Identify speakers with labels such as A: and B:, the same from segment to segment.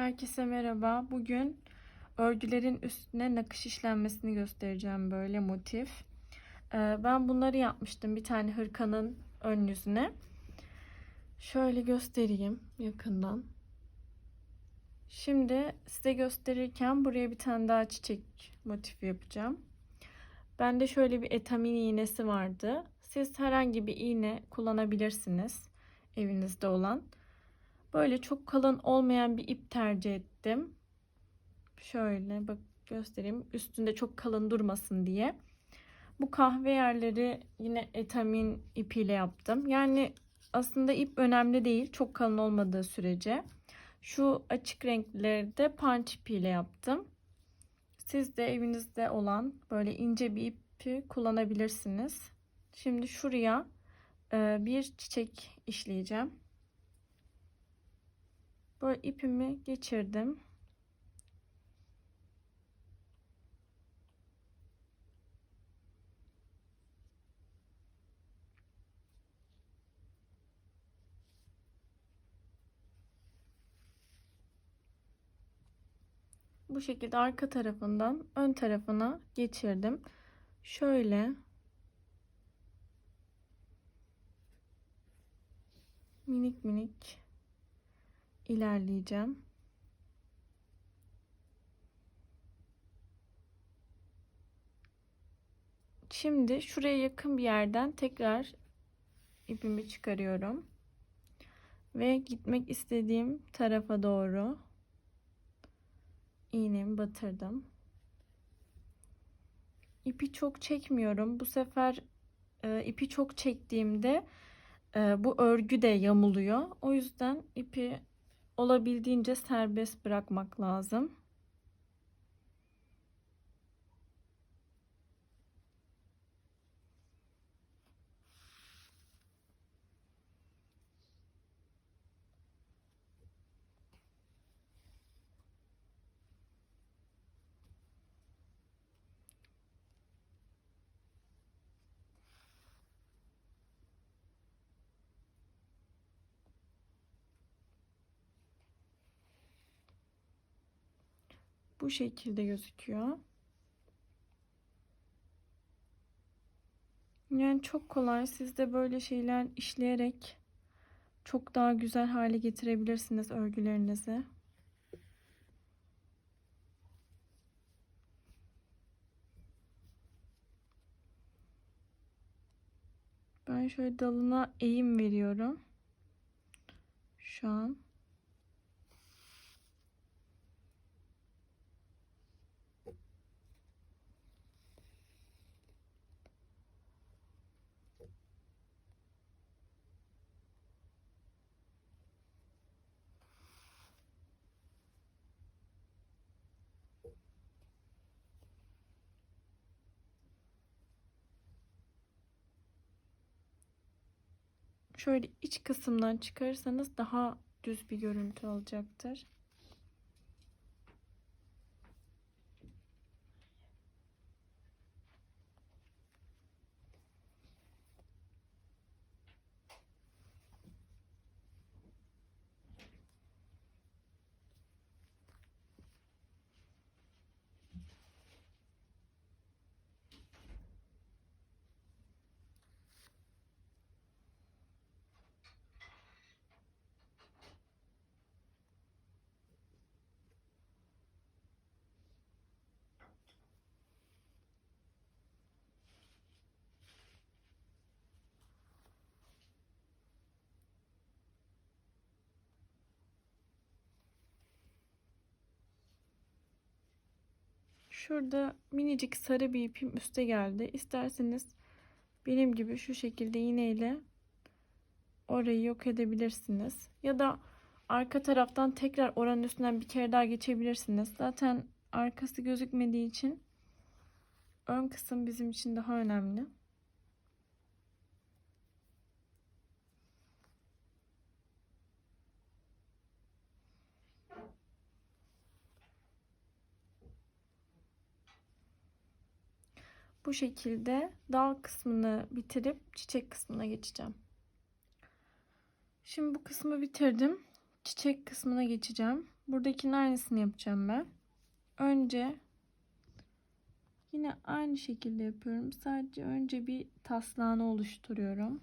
A: Herkese merhaba. Bugün örgülerin üstüne nakış işlenmesini göstereceğim böyle motif. Ee, ben bunları yapmıştım bir tane hırkanın ön yüzüne. Şöyle göstereyim yakından. Şimdi size gösterirken buraya bir tane daha çiçek motifi yapacağım. Bende şöyle bir etamin iğnesi vardı. Siz herhangi bir iğne kullanabilirsiniz evinizde olan. Böyle çok kalın olmayan bir ip tercih ettim. Şöyle bak göstereyim. Üstünde çok kalın durmasın diye. Bu kahve yerleri yine etamin ipiyle yaptım. Yani aslında ip önemli değil. Çok kalın olmadığı sürece. Şu açık renkleri de punch ipiyle yaptım. Siz de evinizde olan böyle ince bir ipi kullanabilirsiniz. Şimdi şuraya bir çiçek işleyeceğim. Böyle ipimi geçirdim. Bu şekilde arka tarafından ön tarafına geçirdim. Şöyle minik minik ilerleyeceğim. Şimdi şuraya yakın bir yerden tekrar ipimi çıkarıyorum. Ve gitmek istediğim tarafa doğru iğnemi batırdım. İpi çok çekmiyorum. Bu sefer e, ipi çok çektiğimde e, bu örgü de yamuluyor. O yüzden ipi olabildiğince serbest bırakmak lazım. Bu şekilde gözüküyor. Yani çok kolay. Siz de böyle şeyler işleyerek çok daha güzel hale getirebilirsiniz örgülerinizi. Ben şöyle dalına eğim veriyorum. Şu an. Şöyle iç kısımdan çıkarırsanız daha düz bir görüntü olacaktır. Şurada minicik sarı bir ipim üste geldi. İsterseniz benim gibi şu şekilde iğneyle orayı yok edebilirsiniz. Ya da arka taraftan tekrar oranın üstünden bir kere daha geçebilirsiniz. Zaten arkası gözükmediği için ön kısım bizim için daha önemli. Bu şekilde dal kısmını bitirip çiçek kısmına geçeceğim. Şimdi bu kısmı bitirdim. çiçek kısmına geçeceğim. Buradakinin aynısını yapacağım ben. Önce yine aynı şekilde yapıyorum. Sadece önce bir taslağını oluşturuyorum.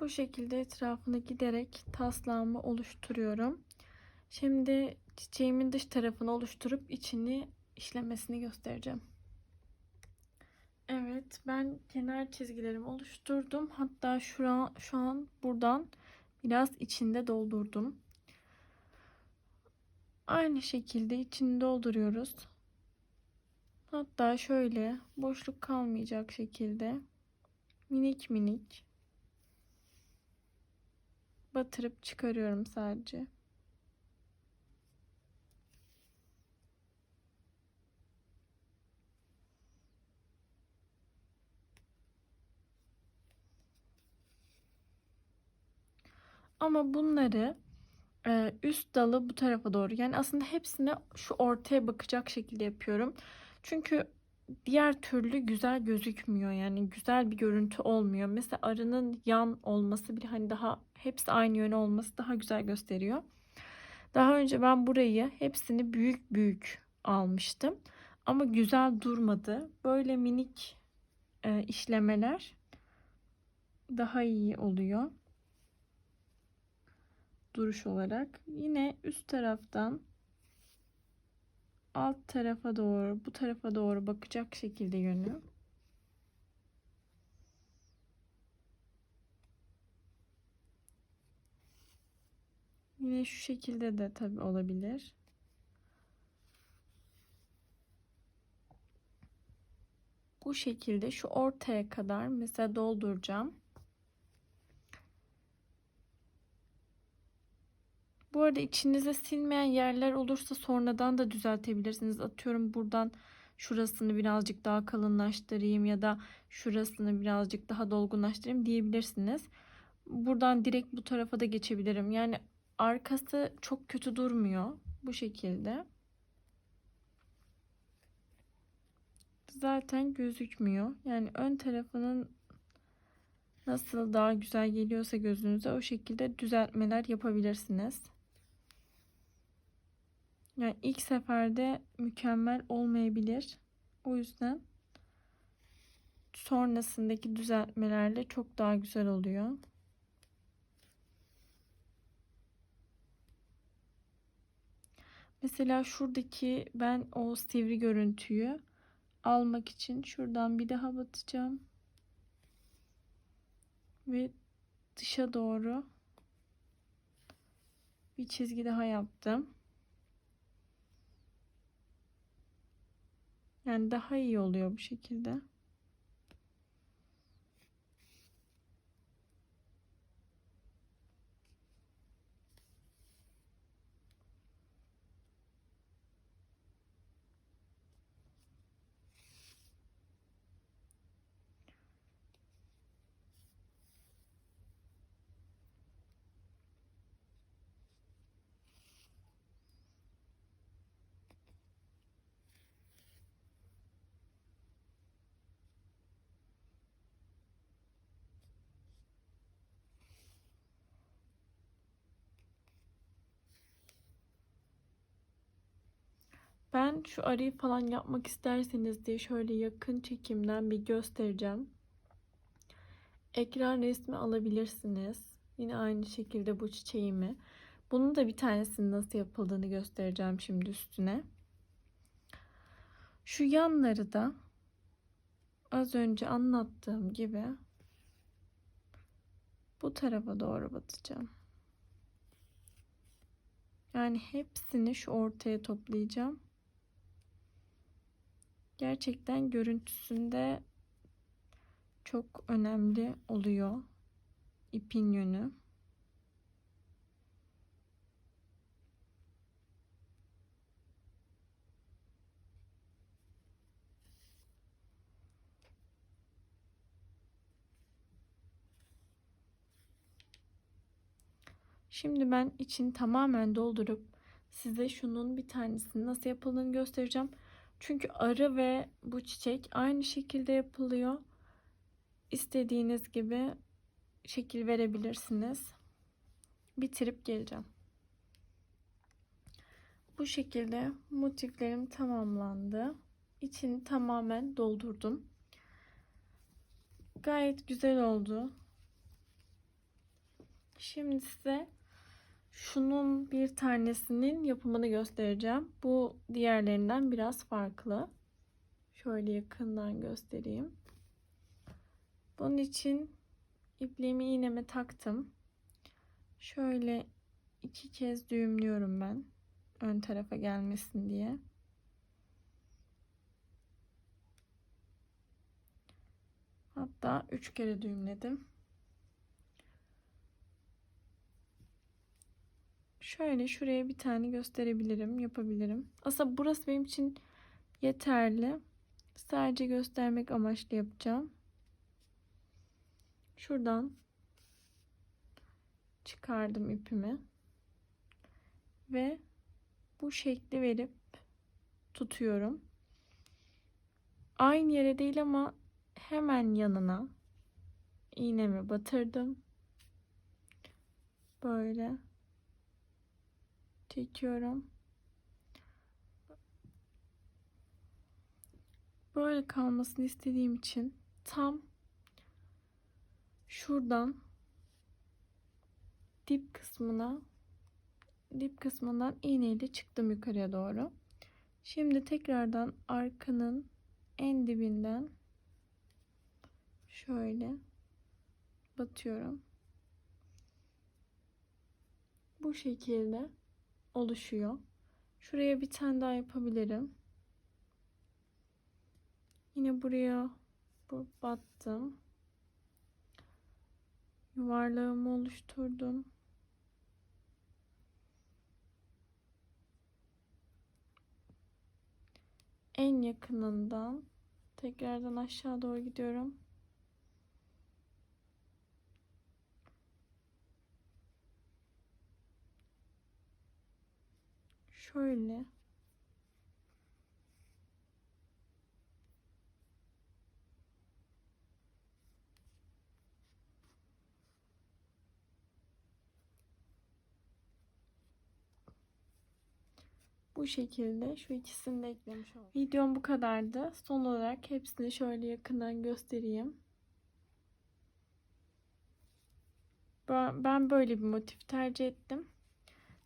A: Bu şekilde etrafını giderek taslağımı oluşturuyorum. Şimdi çiçeğimin dış tarafını oluşturup içini işlemesini göstereceğim. Evet ben kenar çizgilerimi oluşturdum. Hatta şu an, şu an buradan biraz içinde doldurdum. Aynı şekilde içini dolduruyoruz. Hatta şöyle boşluk kalmayacak şekilde minik minik batırıp çıkarıyorum sadece. Ama bunları e, üst dalı bu tarafa doğru yani aslında hepsini şu ortaya bakacak şekilde yapıyorum. Çünkü diğer türlü güzel gözükmüyor yani güzel bir görüntü olmuyor. Mesela arının yan olması bile hani daha hepsi aynı yöne olması daha güzel gösteriyor. Daha önce ben burayı hepsini büyük büyük almıştım. Ama güzel durmadı. Böyle minik e, işlemeler daha iyi oluyor. Duruş olarak. Yine üst taraftan alt tarafa doğru, bu tarafa doğru bakacak şekilde yönü. Yine şu şekilde de tabi olabilir. Bu şekilde şu ortaya kadar mesela dolduracağım. Bu arada içinize silmeyen yerler olursa sonradan da düzeltebilirsiniz. Atıyorum buradan şurasını birazcık daha kalınlaştırayım ya da şurasını birazcık daha dolgunlaştırayım diyebilirsiniz. Buradan direkt bu tarafa da geçebilirim. Yani arkası çok kötü durmuyor bu şekilde. Zaten gözükmüyor. Yani ön tarafının nasıl daha güzel geliyorsa gözünüze o şekilde düzeltmeler yapabilirsiniz. Yani ilk seferde mükemmel olmayabilir. O yüzden sonrasındaki düzeltmelerle çok daha güzel oluyor. Mesela şuradaki ben o sivri görüntüyü almak için şuradan bir daha batacağım. Ve dışa doğru bir çizgi daha yaptım. Yani daha iyi oluyor bu şekilde. Ben şu arıyı falan yapmak isterseniz diye şöyle yakın çekimden bir göstereceğim. Ekran resmi alabilirsiniz. Yine aynı şekilde bu çiçeğimi. Bunun da bir tanesinin nasıl yapıldığını göstereceğim şimdi üstüne. Şu yanları da az önce anlattığım gibi bu tarafa doğru batacağım. Yani hepsini şu ortaya toplayacağım. Gerçekten görüntüsünde çok önemli oluyor ipin yönü. Şimdi ben için tamamen doldurup size şunun bir tanesini nasıl yapıldığını göstereceğim. Çünkü arı ve bu çiçek aynı şekilde yapılıyor. İstediğiniz gibi şekil verebilirsiniz. Bitirip geleceğim. Bu şekilde motiflerim tamamlandı. İçini tamamen doldurdum. Gayet güzel oldu. Şimdi size şunun bir tanesinin yapımını göstereceğim. Bu diğerlerinden biraz farklı. Şöyle yakından göstereyim. Bunun için ipliğimi iğneme taktım. Şöyle iki kez düğümlüyorum ben. Ön tarafa gelmesin diye. Hatta üç kere düğümledim. Şöyle şuraya bir tane gösterebilirim, yapabilirim. Aslında burası benim için yeterli. Sadece göstermek amaçlı yapacağım. Şuradan çıkardım ipimi. Ve bu şekli verip tutuyorum. Aynı yere değil ama hemen yanına iğnemi batırdım. Böyle çekiyorum. Böyle kalmasını istediğim için tam şuradan dip kısmına dip kısmından iğneyle çıktım yukarıya doğru. Şimdi tekrardan arkanın en dibinden şöyle batıyorum. Bu şekilde oluşuyor. Şuraya bir tane daha yapabilirim. Yine buraya battım. Yuvarlağımı oluşturdum. En yakınından tekrardan aşağı doğru gidiyorum. Şöyle Bu şekilde şu ikisini de eklemiş oldum. Videom bu kadardı. Son olarak hepsini şöyle yakından göstereyim. Ben böyle bir motif tercih ettim.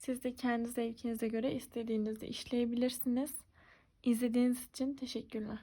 A: Siz de kendi zevkinize göre istediğinizi işleyebilirsiniz. İzlediğiniz için teşekkürler.